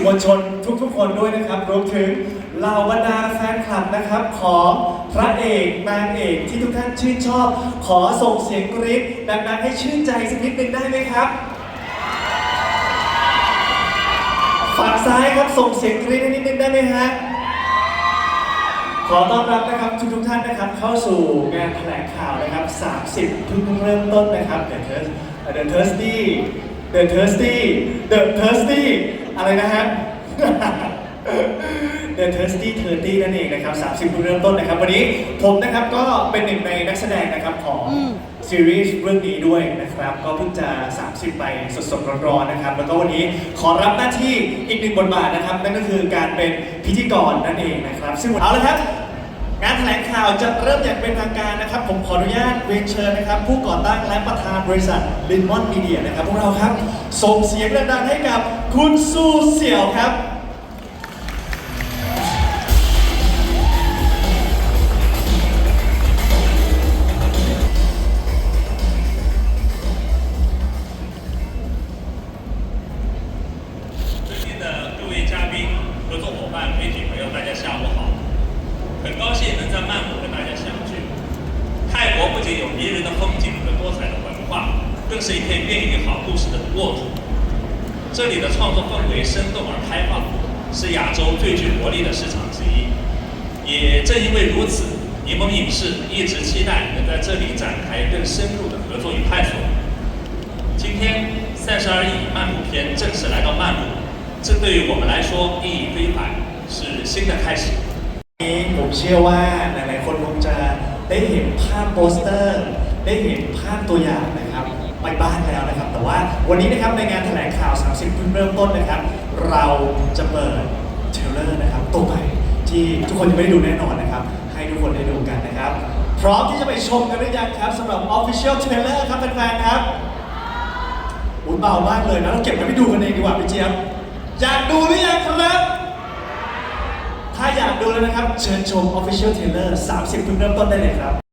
อ่อมวลชนทุกๆ คนด้วยนะครับรวมถึงเหล่าบรรดาแฟนคลับนะครับของพระเอกนางเอกที่ทุกท่านชื่นชอบ ขอส่งเสียงกรี๊ดดังๆให้ชื่นใจสักนิดหนึ่งได้ไหมครับฝั่งซ้ายครับส่งเสียงกรี๊ดให้นิดนึงได้ไหมฮะขอต้อนรับนะครับทุกทุกๆท่านนะครับเข้าสู่งานแถลงข่าวนะครับ 30เพิ่งเริ่มต้นนะครับ The Thurs The Thirsty The Thirsty The Thirsty อะไรนะฮะ The Thirsty 30นั่นเองนะครับ 30เพิ่งเริ่มต้นนะครับ วันนี้ผมนะครับก็เป็นหนึ่งในนักแสดงนะครับของอืม ซีรีส์เรื่องนี้ด้วยนะครับ ก็เพิ่งจะ 30 ไปสดๆร้อนๆนะครับ แล้วก็วันนี้ขอรับหน้าที่อีกหนึ่งบทบาทนะครับ นั่นก็คือการเป็นพิธีกรนั่นเองนะครับ ซึ่งเอาละครับ งานแถลงข่าวจะเริ่มอย่างเป็นทางการนะครับ ผมขออนุญาตเรียนเชิญนะครับ ผู้ก่อตั้งและประธานบริษัทลินมอนมีเดียนะครับพวกเราครับ ส่งเสียงดังๆให้กับคุณซูเสี่ยวครับ 里展开更深入的合作与探索。今天《三十而已》曼谷篇正式来到曼谷，这对于我们来说意义非凡，是新的开始。 นี้ผมเชื่อว่าหลายๆคนคงจะได้เห็นภาพโปสเตอร์ ได้เห็นภาพตัวอย่างนะครับไปบ้านแล้วนะครับ แต่ว่าวันนี้นะครับในงานแถลงข่าว 30เพิ่งเริ่มต้นนะครับ เราจะเปิดเทรลเลอร์นะครับตัวใหม่ที่ทุกคนยังไม่ได้ดูแน่นอนนะครับ ให้ทุกคนได้ดูกันนะครับ พร้อมที่จะไปชมกันหรือยังครับสำหรับ Official Trailer ครับแฟนๆครับอุ่นเบามากเลยนะเราเก็บไว้ไปดูกันเองดีกว่าพี่เจี๊ยบอยากดูหรือยังครับ ถ้าอยากดูแล้วนะครับ เชิญชม Official Trailer 30เพิ่งเริ่มต้นได้เลยครับ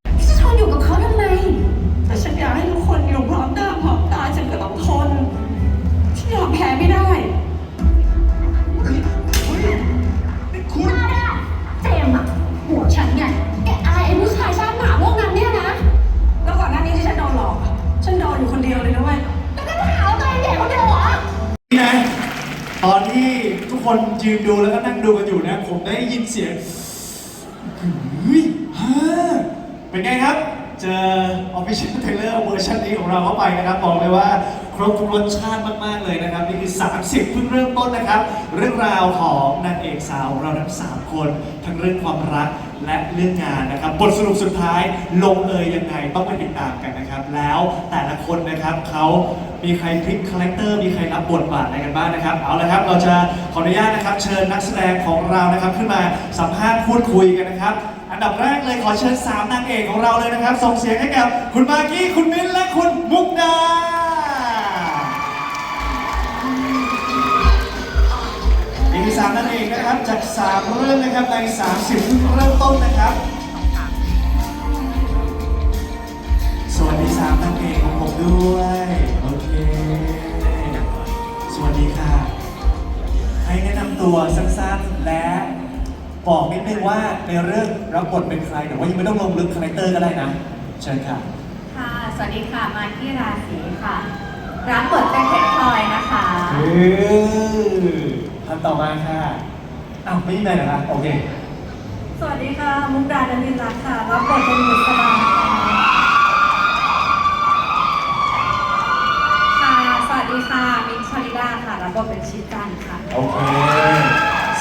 ที่ทุกคนยืนดูแล้วก็นั่งดูกันอยู่นะ ผมได้ยินเสียงเฮ้ยฮ่าเป็นไงครับ เจอ Official Trailer เวอร์ชันนี้ของเราเข้าไปนะครับบอกเลยว่าครบทุกรสชาติมากๆเลยนะครับ นี่คือ 30 เพิ่งเริ่มต้นนะครับ เรื่องราวของนางเอกสาวของเราทั้ง 3 คน ทั้งเรื่องความรักและเรื่องงานนะครับ บทสรุปสุดท้ายลงเอยยังไงต้องไปติดตามกันนะครับ แล้วแต่ละคนนะครับเขามีใครพลิกคาแรคเตอร์มีใครรับบทบาทอะไรกันบ้างนะครับ เอาละครับเราจะขออนุญาตนะครับ เชิญนักแสดงของเรานะครับ ขึ้นมาสัมภาษณ์พูดคุยกันนะครับ อันดับแรกเลยขอเชิญสามนางเอกของเราเลยนะครับ ส่งเสียงให้กับคุณมากกี้ คุณมิ้นและคุณมุกดานี่คือสามนางเอกนะครับ จากสามเรื่องนะครับใน30เพิ่งเริ่มต้นนะครับ สวัสดีสามนางเอกของผมด้วย โอเค สวัสดีค่ะ ให้แนะนำตัวสั้นๆและ บอกนิดนึงว่าในเรื่องรับบทเป็นใครแต่ว่ายังไม่ต้องลงลึกคาแรคเตอร์ก็ได้นะ เชิญค่ะ ค่ะ สวัสดีค่ะ มากกี้ราศีค่ะ รับบทเป็นเพชรพลอยนะคะเออท่านต่อมาค่ะอ้าวไม่มีอะไรเหรอคะโอเค สวัสดีค่ะ มุกดาดารินรักค่ะ รับบทเป็นบุษบาค่ะค่ะ สวัสดีค่ะ มินท์ชลิดาค่ะ รับบทเป็นชิจันค่ะ โอเค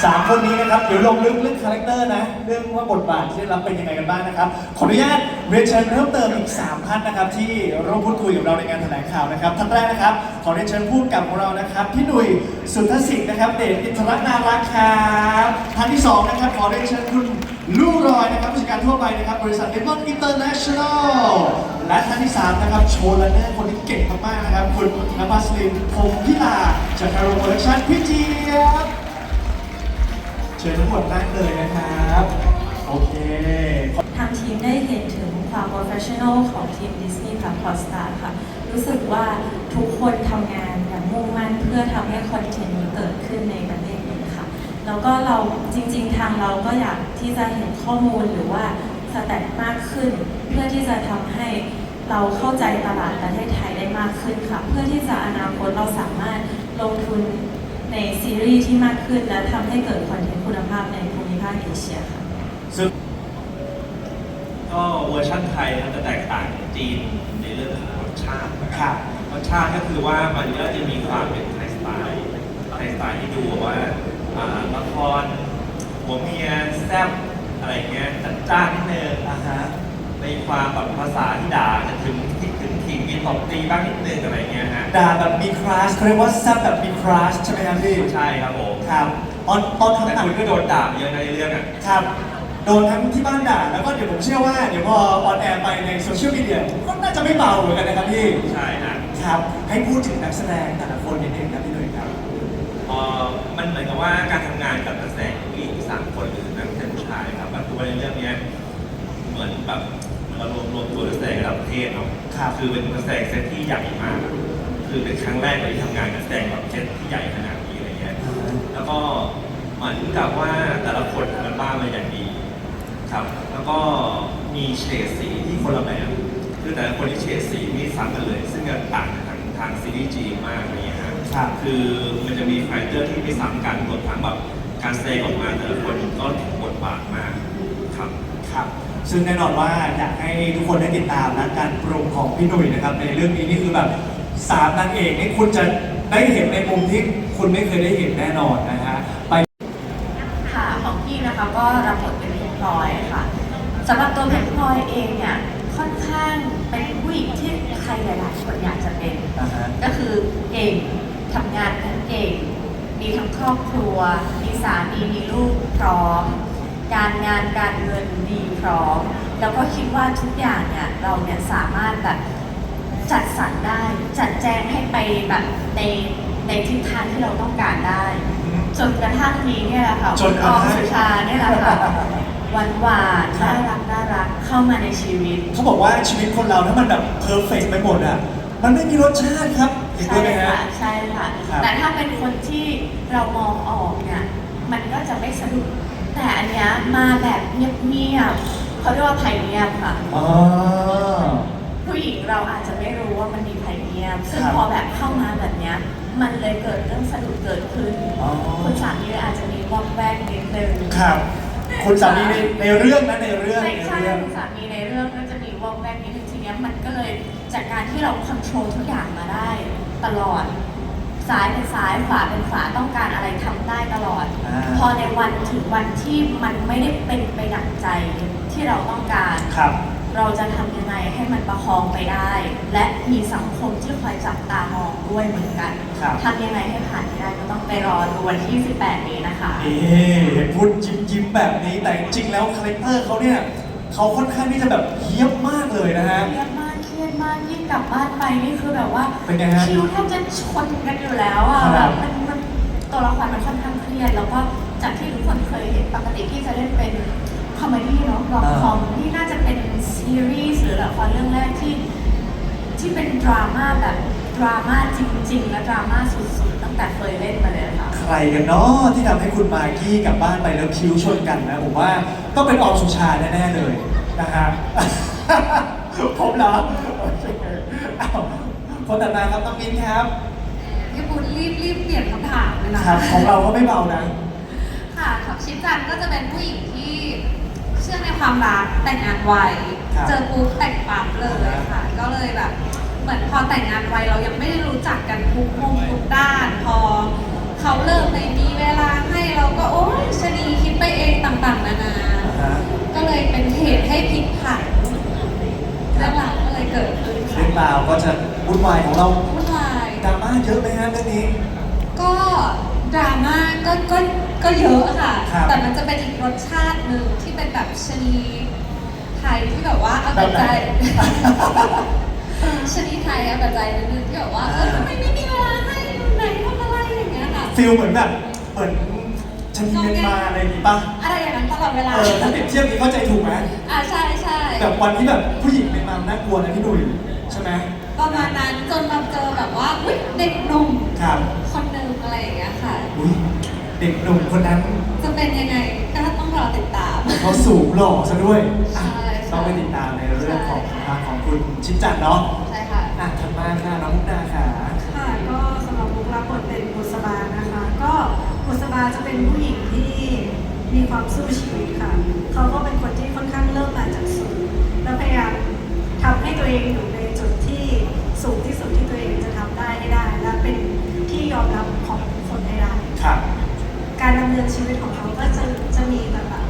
สามคนนี้นะครับ เดี๋ยวลงลึกเรื่องคาแรคเตอร์นะ เรื่องว่าบทบาทที่ได้รับเป็นยังไงกันบ้างนะครับ ขออนุญาตเรียนเชิญเพิ่มเติมอีก3ท่านนะครับ ที่ร่วมพูดคุยกับเราในงานแถลงข่าวนะครับท่านแรกนะครับ ขอเรียนเชิญผู้กำกับของเรานะครับพี่หนุ่ยสุทธสิทธิ์นะครับ เดชอินทรนารักษ์ครับท่านที่สองนะครับ ขอเรียนเชิญคุณลู่รอยนะครับผู้จัดการทั่วไปนะครับบริษัทเดมอนอินเตอร์เนชั่นแนลและท่านที่สามนะครับ โชว์และเนอร์คนที่เก่งมากๆนะครับ คุณนภัสลินพงศ์พิลาจากคาร์โรโปรดักชั่นพี่เจี๊ยบ เชิญทั้งหมดนั่งเลยนะครับ โอเค ทางทีมได้เห็นถึงความ professional ของทีม Disney Plus Hotstar ค่ะ รู้สึกว่าทุกคนทำงานอย่างมุ่งมั่นเพื่อทำให้คอนเทนต์นี้เกิดขึ้นในประเทศนี้ค่ะ แล้วก็เราจริง ๆ ทางเราก็อยากที่จะเห็นข้อมูลหรือว่าสแตทมากขึ้น เพื่อที่จะทำให้เราเข้าใจตลาดประเทศไทยได้มากขึ้นค่ะ เพื่อที่จะอนาคตเราสามารถลงทุนในซีรีส์ที่มากขึ้นและทำให้เกิดคอนเทนต์ คุณภาพในภูมิภาคเอเชียค่ะ ซึ่งก็เวอร์ชั่นไทยมันจะแตกต่างจากจีนในเรื่องของรสชาตินะคครัรับบรสชาติก็คือว่ามันก็จะมีความเป็นไทยสไตล์ไทยสไตล์ที่ดูว่าอ่าละครหัวเมียแซ่บอะไรเงี้ยจัดจ้านนิดนึงอ่าฮะในความแบบภาษาที่ด่าจะถึงที่ถึงขิงมีตบตีบ้างนิดนึงอะไรเงี้ยฮะด่าแบบมีคลาสเขาเรียกว่าแซ่บแบบมีคลาสใช่ไหมครับพี่ใช่ครับผมครับ ตอนตอนทำแต่หนังคุณก็โดนด่าเยอะในเรื่องอะ ครับ โดนทั้งที่บ้านด่าแล้วก็เดี๋ยวผมเชื่อว่าเดี๋ยวพอออนแอร์ไปในโซเชียลมีเดียก็น่าจะไม่เบาเหมือนกันนะครับพี่ ใช่ฮะครับให้พูดถึงนักแสดงแต่ละคนนิดนึงครับพี่หนุ่ยครับ เอ่อมันเหมือนกับว่าการทำงานกับนักแสดงผู้หญิงสามคนหรือนักแสดงผู้ชายครับแบบตัวในเรื่องเนี้ยเหมือนแบบเรารวมรวมตัวนักแสดงระดับประเทศเนาะครับ คือเป็นนักแสดงเซตที่ใหญ่มาก คือเป็นครั้งแรกเลยที่ทำงานกับนักแสดงแบบเซตที่ใหญ่ขนาด ก็เหมือนกับว่าแต่ละคนทำกันบ้านมาอย่างดีครับ แล้วก็มีเฉดสีที่คนละแบบคือแต่ละคนที่เฉดสีไม่ซ้ำกันเลย ซึ่งจะต่างจากทางทางซีรีส์จีนมากอะไรเงี้ยฮะครับคือมันจะมีคาแรคเตอร์ที่ไม่ซ้ำกันรวมทั้งแบบการแสดงออกมาแต่ละคนก็ถึงบทบาทมากครับครับ ซึ่งแน่นอนว่าอยากให้ทุกคนได้ติดตามนะการปรุงของพี่หนุ่ยนะครับ ในเรื่องนี้นี่คือแบบสามนางเอกนี่คุณจะ ได้เห็นในมุมที่คุณไม่เคยได้เห็นแน่นอนนะฮะไป ค่ะของพี่นะคะก็รับบทเป็นเพชรพลอยค่ะสำหรับตัวเพชรพลอยเองเนี่ยค่อนข้างเป็นผู้หญิงที่ใครหลายๆคนอยากจะเป็น อ่าฮะ ก็คือเก่งทำงานทั้งเก่ง มีทั้งครอบครัว มีสามีมีลูกพร้อม การงานการเงินดีพร้อม แล้วก็คิดว่าทุกอย่างเนี่ยเราเนี่ยสามารถแบบจัดสรรได้จัดแจงให้ไป แบบในในทิศทางที่เราต้องการได้ จนกระทั่งนี้เนี่ยแหละค่ะจนกอระอทั่มงสุชาเนี่ยแหละค่ะหวานหวานๆครัน่าบรักน่ารักเข้ามาในชีวิต เขาบอกว่าชีวิตคนเราถ้ามันแบบเพอร์เฟกไปหมดอะ มันไม่มีรสชาติครับเห็นด้ใช่วยไหมฮะ ค่ะใช่ค่ะ ครับ แต่ถ้าเป็นคนที่เรามองออกเนี่ย มันก็จะไม่สะดุดแต่อันเนี้ยมาแบบเงียบๆเขาเรียกว่าไผ่เงียบค่ะ อ๋อ ผู้หญิงเราอาจจะไม่รู้ว่ามันมีไผ่เงียบซึ่งครับพอแบบเข้ามาแบบเนี้ย มันเลยเกิดเรื่องสะดุดเกิดขึ้นอ๋อ คุณสามีอาจจะมีวอกแวกนิดนึงครับ คุณสามีในในเรื่องนะในเรื่องไม่ในใช่เรื่อง คุณสามีในเรื่องก็จะมีวอกแวกนิดนึงทีเนี้ยมันก็เลยจากการที่เราควบคุมทุกอย่างมาได้ ตลอดซ้ายเป็นซ้ายขวาเป็นขวาต้องการอะไรทำได้ตลอด อ่า พอในวันถึงวันที่มันไม่ได้เป็นไปดั่งใจที่เราต้องการ ครับ เราจะทำยังไงให้มันประคองไปได้ และมีสังคมที่คอยจับตามองด้วยเหมือนกันครับ ทำยังไงให้ผ่านไปได้ก็ต้องไปรอดูวันที่ 18 นี้นะคะ เอ๊ะเห็นพูดยิ้มยิ้มๆแบบนี้แต่จริงๆแล้วคาแรคเตอร์เขาเนี่ยเขาค่อนข้างที่จะแบบเฮี้ยบมากเลยนะฮะ เครียดมากเครียดมากยิ่งกลับบ้านไปนี่คือแบบว่าเป็นไงฮะคิวแทบจะชนกันอยู่แล้วอะครับมันมันตัวละครมันค่อนข้างเครียดแล้วก็จากที่ทุกคนเคยเห็นปกติที่จะเล่นเป็นคอมเมดี้เนาะรอมคอมนี่น่าจะเป็น ซีรีส์หรือละครเรื่องแรกที่ที่เป็นดราม่าแบบดราม่าจริง ๆ และดราม่าสุดๆ ตั้งแต่เคยเล่นมาเลยค่ะ ใครกันเนาะที่ทำให้คุณมากกี้กลับบ้านไปแล้วคิ้วชนกันนะ ผมว่าต้องเป็นออมสุชาแน่ๆเลยนะฮะ ผมเหรอโอเคอ้าวคนต่อมาครับน้องมิ้นครับพี่ปุณรีบรีบเปลี่ยนคำถามเลยนะครับของเราก็ไม่เบานะ ค่ะของชิปจันก็จะเป็นผู้หญิงที่เชื่อในความรักแต่งงานไวครับ เจอปุ๊บแต่งปั๊บเลยค่ะ ก็เลยแบบ เหมือนพอแต่งงานไวเรายังไม่ได้รู้จักกันทุกมุมทุกด้าน พอเขาเริ่มไม่มีเวลาให้เราก็โอ๊ยชะนีคิดไปเองต่างๆนานาฮะก็เลยเป็นเหตุให้ผิดผันเรื่องราวก็เลยเกิดขึ้นเรื่องราวก็จะวุ่นวายของเราวุ่นวายดราม่าเยอะไหมฮะเรื่องนี้ ก็ดราม่าก็ก็ก็เยอะค่ะครับแต่มันจะเป็นอีกรสชาติหนึ่งที่เป็นแบบชนี ไทยที่แบบว่าเอาแต่ใจ ชนีไทยเอาแต่ใจนิดนึงที่แบบว่าเออทำไมไม่มีเวลาให้ไหนทำอะไรอย่างเงี้ยค่ะ ฟิลเหมือนแบบเหมือนชนีเมียนมาอะไรอย่างงี้ป่ะอะไรอย่างนั้นปลอดเวลา เออถ้าเปรียบเทียบนี้เข้าใจถูกไหมอ่าใช่ใช่แบบวันที่แบบผู้หญิงในมามน่ากลัวนะพี่หนุ่ยใช่ไหมประมาณนั้นจนมาเจอแบบว่าอุ๊ยเด็กหนุ่มครับคนหนึ่งอะไรอย่างเงี้ยค่ะ อุ้ยเด็กหนุ่มคนนั้นจะเป็นยังไงก็ต้องรอติดตาม เขาสูงหล่อซะด้วยอะใช่ค่ะ ต้องไปติดตามในเรื่องของใช่ทางของคุณชิดจันทร์เนาะใช่ค่ะ อะถัดมาค่ะน้องมุกดาค่ะ ค่ะก็สำหรับบุครับบทเป็นบุษบานะคะ ก็บุษบาจะเป็นผู้หญิงที่มีความสู้ชีวิตค่ะ เขาก็เป็นคนที่ค่อนข้างเริ่มมาจากศูนย์แล้วพยายามทำให้ตัวเองอยู่ในจุดที่สูงที่สุดที่ตัวเองจะทำได้ให้ได้ และเป็นที่ยอมรับของทุกคนให้ได้ครับการดำเนินชีวิตของเขาก็จะจะมีแต่แบบ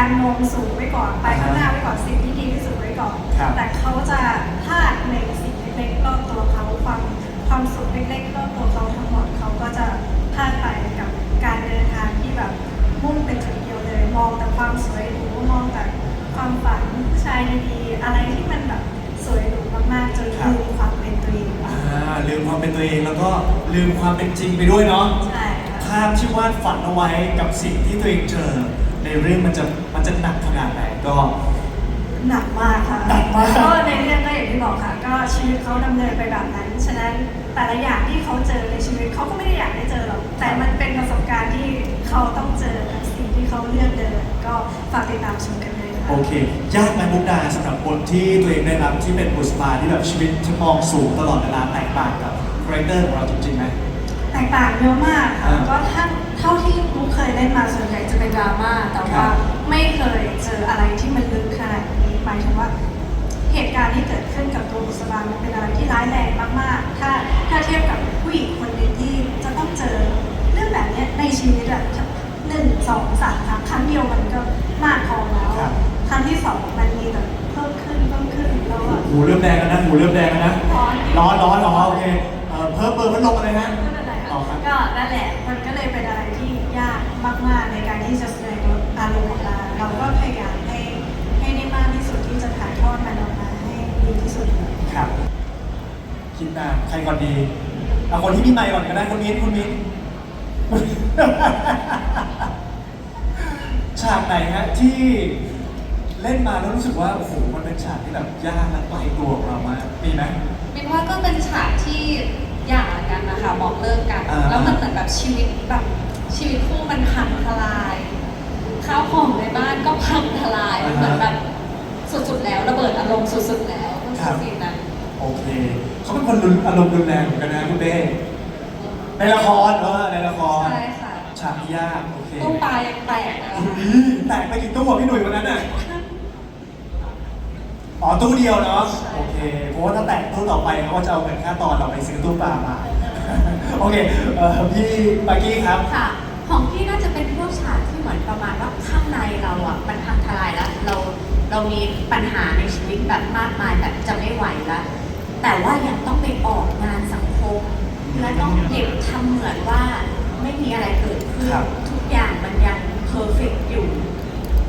การมองสูงไว้ก่อน ไปข้างหน้าไว้ก่อนสิ่งที่ดีที่สุดไว้ก่อน ครับ แต่เขาจะพลาดในสิ่งเล็กๆรอบตัวเขาความความสุขเล็กๆรอบตัวเขาทั้งหมดเขาก็จะพลาดไปกับการเดินทางที่แบบมุ่งเป็นจุดเดียวเลย มองแต่ความสวยหรูมองแต่ความฝันผู้ชายดีๆอะไรที่มันแบบสวยหรูมากๆจนครับลืมความเป็นตัวเองไปอ่าลืมความเป็นตัวเองแล้วก็ลืมความเป็นจริงไปด้วยเนาะ ใช่ค่ะ ภาพที่วาดฝันเอาไว้กับสิ่งที่ตัวเองเจอ ในเรื่องมันจะมันจะหนักขนาดไหนก็หนักมากค่ะหนักมากก็ในเรื่องก็อย่างที่บอกค่ะ ก็ชีวิตเขาดำเนินไปแบบนั้น ฉะนั้นแต่ละอย่างที่เขาเจอในชีวิตเขาก็ไม่ได้อยากได้เจอหรอก แต่มันเป็นประสบการณ์ที่เขาต้องเจอกับสิ่งที่เขาเลือกเดิน ก็ฝากติดตามชมกันเลยค่ะ โอเค ยากไหมมุกดาสำหรับบทที่ตัวเองได้รับที่เป็นบุษบาที่แบบชีวิตที่มองสูงตลอดเวลาแตกต่างกับคาแรคเตอร์ของเราจริงๆไหมแตกต่างเยอะมากค่ะอ่าก็ท่าน เท่าที่มุกเคยเล่นมาส่วนใหญ่จะเป็นดราม่าแต่ครัว่าบไม่เคยเจออะไรที่มันลึกขนาดนี้หมายถึงว่า เหตุการณ์ที่เกิดขึ้นกับตัวบุษบามันเป็นอะไรที่ร้ายแรงมากๆ ถ้าถ้าเทียบกับผู้หญิงคนหนึ่งที่จะต้องเจอเรื่องแบบเนี้ยในชีวิตอะหนึ่งสองสามครั้งครั้งเดียวมันก็มากพอแล้ว ครับครั้งที่สองมันมีแต่เพิ่มขึ้นเพิ่มขึ้นแล้วอะหูเริ่มแดงแล้วนะหูเริ่มแดงแล้วนะร้อนร้อนร้อนอ๋อโอเคเอ่อเพิ่มเบอร์พัดลมอะไรนะไม่เป็นไรอ๋อค่ะครับก็นั่นแหละมันก็เลยเป็นอะไรที่ยาก มากๆในการที่จะแสดงอารมณ์ออกมาเราก็พยายามให้ให้ได้มากที่สุดที่จะถ่ายทอดมันออกมาให้ดีที่สุดครับคิดมาใครก่อนดีเอาคนที่มีไมค์ก่อนก็ได้คุณมิ้นคุณมิ้นฉากไหนฮะที่เล่นมาแล้วรู้สึกว่าโอ้โหมันเป็นฉากที่แบบยากและไกลตัวของเรามากมีไหมมินว่าก็เป็นฉากที่หย่ากันนะคะบอกเลิกกันอ่าแล้วมันเหมือนแบบชีวิตแบบ ชีวิตคู่มันพังทลายข้าวของในบ้านก็พังทลายมันเหมือนแบบสุดๆแล้วระเบิดอารมณ์สุดๆแล้วก็คือสิ่งนั้นโอเค เขาเป็นคนรุนอารมณ์รุนแรงเหมือนกันนะคุณเบ้ในละครเออในละครใช่ค่ะฉากที่ยากโอเคตู้ปลายังแตกนะอุ๊ยแตกไปกี่ตู้อะพี่หนุ่ยวันนั้นน่ะอ๋อตู้เดียวเนาะโอเคเพราะว่าถ้าแตกตู้ต่อไปเขาก็จะเอาเงินค่าตอนเราไปซื้อตู้ปลามา โอเคเอ่อพี่ปากี้ครับ ค่ะ ของพี่น่าจะเป็นพวกฉากที่เหมือนประมาณว่าข้างในเราอะมันพังทลายแล้ว เราเรามีปัญหาในชีวิตแบบมากมายแบบจะไม่ไหวแล้ว แต่ว่ายังต้องไปออกงานสังคม และต้องเก็บทำเหมือนว่าไม่มีอะไรเกิดขึ้นครับ ทุกอย่างมันยังเพอร์เฟกอยู่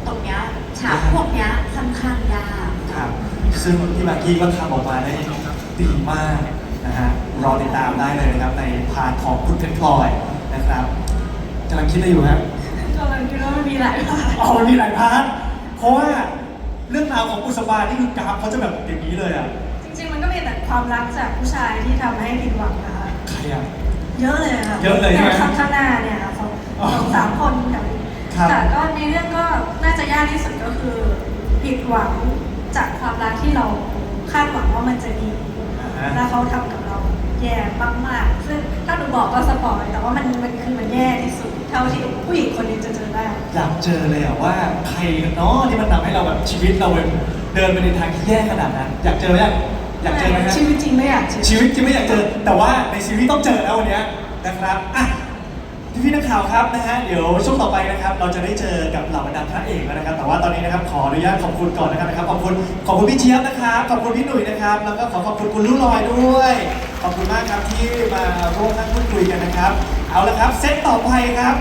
ตรงเนี้ยฉากพวกเนี้ยค่อนข้างยาก ครับ ซึ่งพี่มากกี้ก็ทำออกมาได้ดีมาก นะฮะรอติดตามได้เลยนะครับในพาร์ทของคุณเพชรพลอยนะครับกำลังคิดอะไรอยู่ครับก็เลยคิดว่ามันมีหลายภาคอ๋อมันมีหลายพาร์ทเพราะว่าเรื่องราวของอุสบานี่คือกราฟเขาจะแบบอย่างนี้เลยอะจริงๆมันก็มีแต่ความรักจากผู้ชายที่ทำให้ผิดหวังนะคะใครอะ เยอะเลยค่ะเยอะเลยใช่ไหมข้างข้างหน้าเนี่ยค่ะสองอ๋อสองสามคนแบบครับ แต่ก็ในเรื่องก็น่าจะยากที่สุดก็คือผิดหวังจากความรักที่เราคาดหวังว่ามันจะดีอ่าฮะ แล้วเขาทำกับเราแย่มากๆ ซึ่งถ้าหนูบอกก็สปอยแต่ว่ามันมันคือมันแย่ที่สุด เท่าที่ผู้หญิงคนหนึงจะเจอได้อยากเจอเลยอะว่าใครกันเนาะที่มันทำให้เราแบบชีวิตเราเดินไปในทางที่แย่ขนาดนั้น อยากเจอไหมอยากเจอไหมฮะชีวิตจริงไม่อยากเจอชีวิตที่ไม่อยากเจอ แต่ว่าในซีรีส์ต้องเจอแล้ววันเนี้ยนะครับอะ พี่พี่นักข่าวครับนะฮะเดี๋ยวช่วงต่อไปนะครับเราจะได้เจอกับเหล่าบรรดาพระเอกแล้วนะครับ แต่ว่าตอนนี้นะครับขออนุญาตขอบคุณก่อนนะครับนะครับขอบคุณขอบคุณพี่เจี๊ยบนะครับขอบคุณพี่หนุ่ยนะครับ แล้วก็ขอขอบคุณคุณลุลอยด้วย ขอบคุณมากครับที่มาร่วมนั่งพูดคุยกันนะครับ เอาละครับเซตต่อไปครับ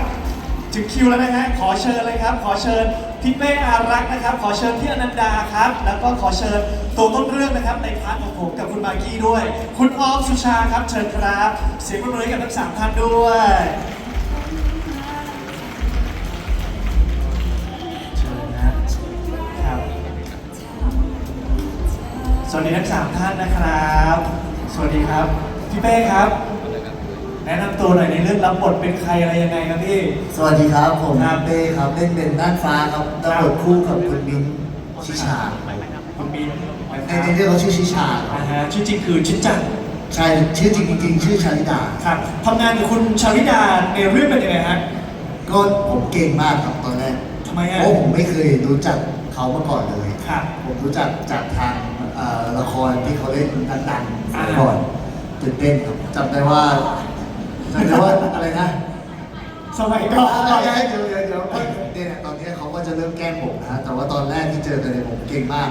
ถึงคิวแล้วนะฮะขอเชิญเลยครับ ขอเชิญพี่เป้อารักษ์นะครับ ขอเชิญพี่อนันดาครับ แล้วก็ขอเชิญตัวต้นเรื่องนะครับในพาร์ทของผมกับคุณมากกี้ด้วย คุณออมสุชาครับเชิญครับ เสียงปรบมือให้กับทั้งสามท่านด้วย สวัสดีทั้งสามท่านนะครับ สวัสดีครับ พี่เป้ครับ แนะนำตัวหน่อยในเรื่องรับบทเป็นใครอะไรยังไงครับพี่ สวัสดีครับผมครับเป้ครับเล่นเป็นด้านฟ้าครับรับบทคู่กับคุณมิ้นท์ชิชาคุณมินนะคในรับในเรื่องเขาชื่อชิชาครัอ่าบฮะชื่อจริงคือชิดจังใช่ชื่อจริงๆชื่อชาลิดาครับทำงานกับคุณชาลิดาในเรื่องเป็นยังไงฮะก็ผมเก่งมากครับตอนแรกทำไมเพฮะราะผมไม่เคยรู้จักเขามาก่อนเลย ครับผมรู้จักจากทางเอ่อ ละครที่เขาเล่นดังๆสมัยอ่าก่อนตื่นเต้นครับจำได้ว่าจำได้ว่าอะไรนะสมัยก่อนเดี๋ยวเดี๋ยวเดี๋ยวเดี๋ยวเนี่ยตอนนี้เขาก็จะเริ่มแกล้งผมนะฮะแต่ว่าตอนแรกที่เจอกันเนี่ยผมเก่งมาก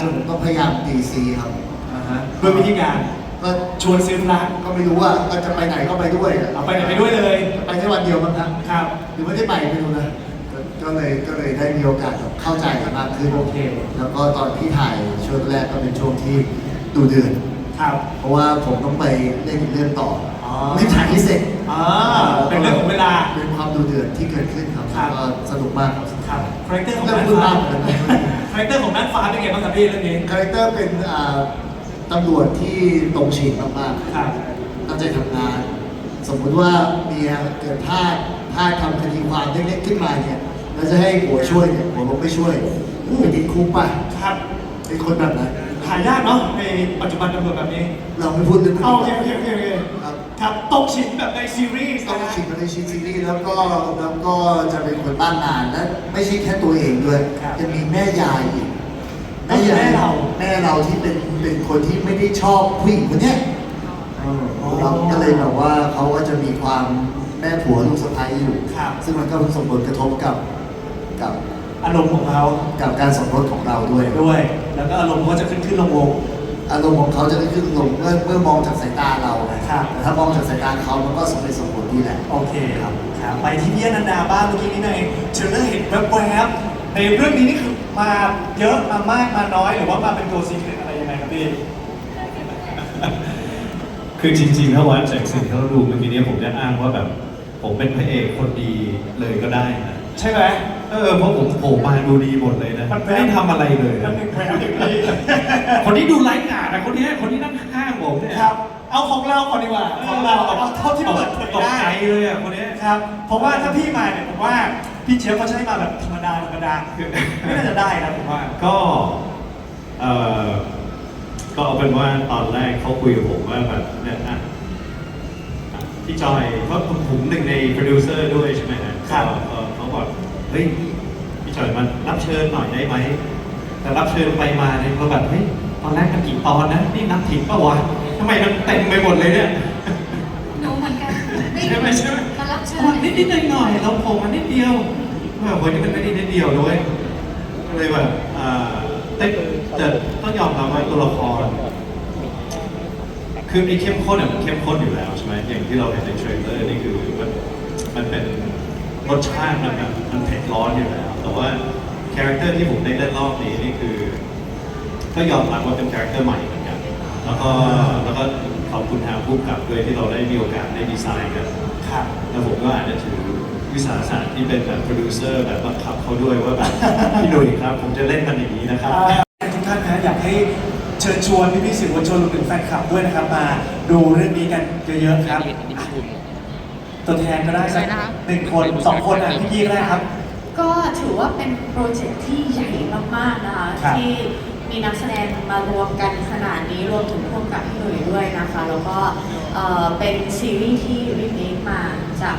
จนผมต้องพยายามตีซีครับอ่าฮะด้วยวิธีการก็ชวนซื้อพระก็ไม่รู้ว่าก็จะไปไหนก็ไปด้วยะเอาไปไหนไปด้วยเลย ไปแค่วันเดียวมั้งครับครับหรือไม่ได้ไปไม่รู้นะ ก็ก็เลยก็เลยได้มีโอกาสแบบเข้าใจกันมากขึ้นโอเค แล้วก็ตอนที่ถ่ายช่วงแรกก็เป็นช่วงที่ดูเดือดครับ เพราะว่าผมต้องไปเล่นอีกเรื่องต่อออรีบถ่ายให้เสร็จอ่าเป็นเรื่องของเวลา เป็นความดูเดือดที่เกิดขึ้นครับครับ แล้วก็สนุกมากครับ ครับคาแรคเตอร์ของเริ่นัมนพูดฟ้ามากเหมือนกันนะคาแรคเตอร์ของนันฟ้าเป็นไงบ้างครับพี่เรื่องนี้คาแรคเตอร์เป็นอ่าตำรวจที่ตรงฉีดมากๆ ครับ ตั้งใจทำงาน สมมุติว่าเมียเกิดพลาดพลาดทำคดีความเล็กๆขึ้นมาเนี่ย แล้วจะให้ผัวช่วยเนี่ยผัวบอกไม่ช่วยไปติดคุกป่ะครับเป็นคนแบบนั้นหายากเนาะในปัจจุบันตำรวจแบบนี้เราไม่พูดเรื่องเอาโอเคโอเคโอเคโอเคครับครับตกชิ้นแบบในซีรีส์ต้องนะฮะฉีดมาในชีซีรีส์แล้วก็แล้วก็จะเป็นคนบ้านงานและไม่ใช่แค่ตัวเองด้วยครับจะมีแม่ยายอีกก็คือแม่เราแม่เราที่เป็นเป็นคนที่ไม่ได้ชอบผู้หญิงคนเนี้ยเออเราก็เลยแบบว่าเขาก็จะมีความแม่ผัวลูกสะใภ้อยู่ ครับ ซึ่งมันก็ส่งผลกระทบกับ กับอารมณ์ของเขากับการสมรสของเราด้วย ด้วย แล้วก็อารมณ์ก็จะขึ้นขึ้นลงลงอารมณ์ของเขาจะขึ้นลงเมื่อเมื่อมองจากสายตาเราครับแต่ถ้ามองจากสายตาเขามันก็สมเหตุสมผลดีแหละ โอเคครับครับไปที่พี่อนันดาบ้างเมื่อกี้นี้ในเทรลเลอร์เห็นแวบๆในเรื่องนี้นี่คือมาเยอะมามากมาน้อยหรือว่ามาเป็นตัวซีเครตอะไรยังไงครับพี่คือจริงๆถ้าวัดจากสิ่งที่เราดูเมื่อกี้เนี้ผมจะอ้างว่าแบบ ผมเป็นพระเอกคนดีเลยก็ได้นะใช่ไหม เออเพราะผมโผล่มาดูดีหมดเลยนะมันแปลไม่ได้ทำอะไรเลยนั่นนะหนึ่งแหวนหนึ่งพี่คนที่ดูไร้กาดนะคนนี้คนที่นั่งข้างๆผมเนี่ยครับเอาของเราก่อนดีกว่าของเราเอาเท่าที่เปิดเผยตกได้ใจเลยอะคนนี้ครับเพราะว่าถ้าพี่มาเนี่ยผมว่าพี่เชฟเขาจะให้มาแบบธรรมดาธรรมดาคือไม่น่าจะได้นะผมว่า ก็เออก็เอาเป็นว่าตอนแรกเขาคุยกับผมว่าแบบเนี่ยอะอะพี่จอยเพราะผมผมหนึ่งในโปรดิวเซอร์ด้วยใช่ไหมฮะครับก็ก็เขาบอก เฮ้ยพี่จอยมันรับเชิญหน่อยได้ไหมแต่รับเชิญไปมาเนี่ยเราแบบเฮ้ยตอนแรกมันกี่ตอนนะนี่นับผิดปะวะทำไมมันเต็มไปหมดเลยเนี่ยหนูเหมือนกันใช่ไหมใช่ไหมมารับเชิญนิดนิดหน่อยหน่อยๆเราโผล่มานิดเดียวแบบวันนี้มันไม่ได้นิดเดียวด้วยก็เลยแบบอ่าแต่แต่ต้องยอมรับว่าตัวละครคือไอ้เข้มข้นเนี่ยมันเข้มข้นอยู่แล้วใช่ไหมอย่างที่เราเห็นในเทรลเลอร์นี่คือมันมันเป็น รสชาติมันแบบมันเผ็ดร้อนอยู่แล้วแต่ว่าคาแรคเตอร์ที่ผมได้เล่นรอบนี้นี่คือก็ยอมรับว่าเป็นคาแรคเตอร์ใหม่เหมือนกันแล้วก็แล้วก็ขอบคุณทางผู้กำกับด้วยที่เราได้มีโอกาสได้ดีไซน์กันครับแล้วผมก็อาจจะถือวิสาสะที่เป็นแบบโปรดิวเซอร์แบบบังคับเขาด้วยว่าแบบพี่หนุ่ยครับ ผมจะเล่นมันอย่างนี้นะครับทุกท่านนะอยากให้เชิญชวนพี่พี่ๆสื่อมวลชนรวมถึงแฟนคลับด้วยนะครับ มาดูเรื่องนี้กันเยอะๆครับอะ ตัวแทนก็ได้สักหนึ่งคนสองคนอะพี่ยี่ก็ได้ครับ ก็ถือว่าเป็นโปรเจกต์ที่ใหญ่มากๆนะคะครับ ที่มีนักแสดงมารวมกันขนาดนี้รวมถึงพวกกับพี่หนุ่ยด้วยนะคะ แล้วก็เอ่อเป็นซีรีส์ที่รีเมคมาจาก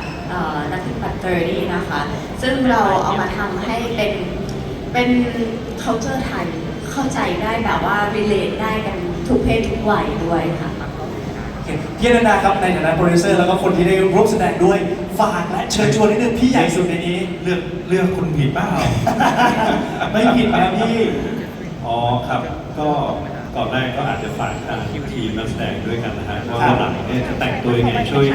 นักทิปัตเตอร์นี่นะคะ ซึ่งเราเอามาทำให้เป็นเป็น culture ไทยเข้าใจได้แบบว่า relate ได้กันทุกเพศทุกวัยด้วยค่ะ โอเคพี่อนันดาครับในฐานะโปรดิวเซอร์แล้วก็คนที่ได้ร่วมแสดงด้วยฝากและเชิญชวนนิดนึงพี่ใหญ่สุดในนี้ เลือกเลือกคุณผิดเปล่าไม่ผิดนะพี่ อ๋อครับ ก็ก่อนแรกก็อาจจะฝากทางทีมนักแสดงด้วยกันนะฮะว่าครับวันหลังเนี่ยจะแต่งตัวยังไงช่วย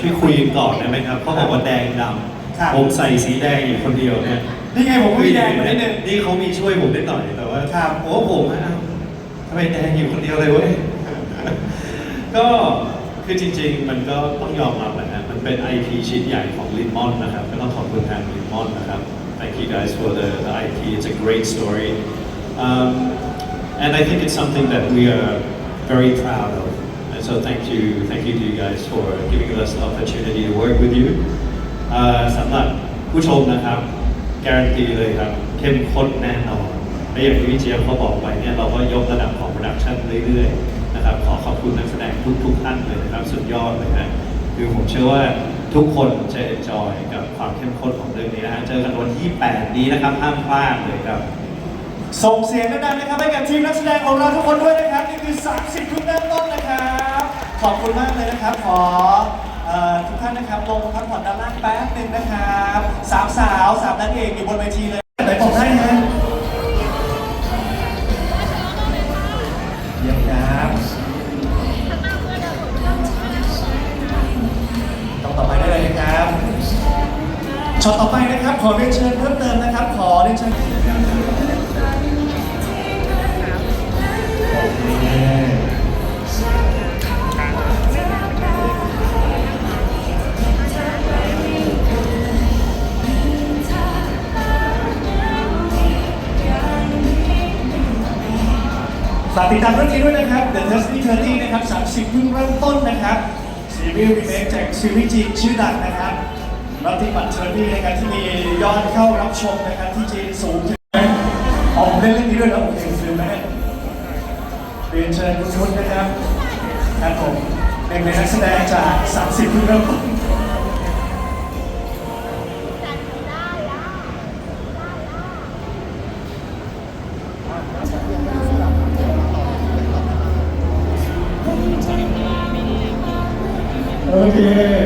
ช่วยคุยกันก่อนได้ไหมครับเขาบอกว่าแดงดครับำผมใส่สีแดงอยู่คนเดียวเนี่ยนี่ไงผมก็มีแดงมานิดนึงนี่เขามีช่วยผมนิดหน่อยแต่ว่าครับโอ้ผมอะทำไมแดงอยู่คนเดียวเลยเว้ยก็ คือจริงๆ มันก็ต้องยอมรับนะฮะมันเป็น IP ชิ้นใหญ่ของลิมอนนะครับก็ต้องขอบคุณทางลิมอนนะครับ Thank you guys for the, the IP it's a great story um, and I think it's something that we are very proud of. And so thank you, thank you to you guys for giving us the opportunity to work with you. สำหรับผู้ชมนะครับ การันตีเลยครับ เข้มข้นแน่นอนและอย่างที่พี่เจี๊ยบเขาบอกไปเนี่ยเราก็ยกระดับของโปรดักชันเรื่อยๆ นะครับขอขอบคุณนักแสดงทุกๆท่านเลยนะครับสุดยอดเลยนะคือผมเชื่อว่าทุกคนจะเอนจอยกับความเข้มข้นของเรื่องนี้นะฮะเจอกันวันที่ 8 นี้นะครับห้ามพลาดเลยครับ ส่งเสียงดังๆนะครับให้กับทีมนักแสดงของเราทุกคนด้วยนะครับนี่คือ 30ทุกเริ่มต้นนะครับ ขอบคุณมากเลยนะครับขอเอ่อทุกท่านนะครับลงพักผ่อนด้านล่างแป๊บหนึ่งนะครับสามสาวสามนางเอกอยู่บนเวทีเลย ขอเรียนเชิญเพิ่มเติมนะครับ ขอเรียนเชิญฝากติดตามเรื่องนี้ด้วยนะครับ The Thirsty 30นะครับ 30เพิ่งเริ่มต้นนะครับ ซีรีส์รีเมคจากซีรีส์จีนชื่อดังนะครับ รับที่บัตรเทอร์นี่นะครับที่มียอดเข้ารับชมนะครับที่จีนสูงถึงออกเล่นเรื่องนี้ด้วยนะผมเห็นฟิลไหมเรียนเชิญคุณชุดนะครับครับผมหนึ่งในนักแสดงจาก 30เพิ่งเริ่มต้นโอเค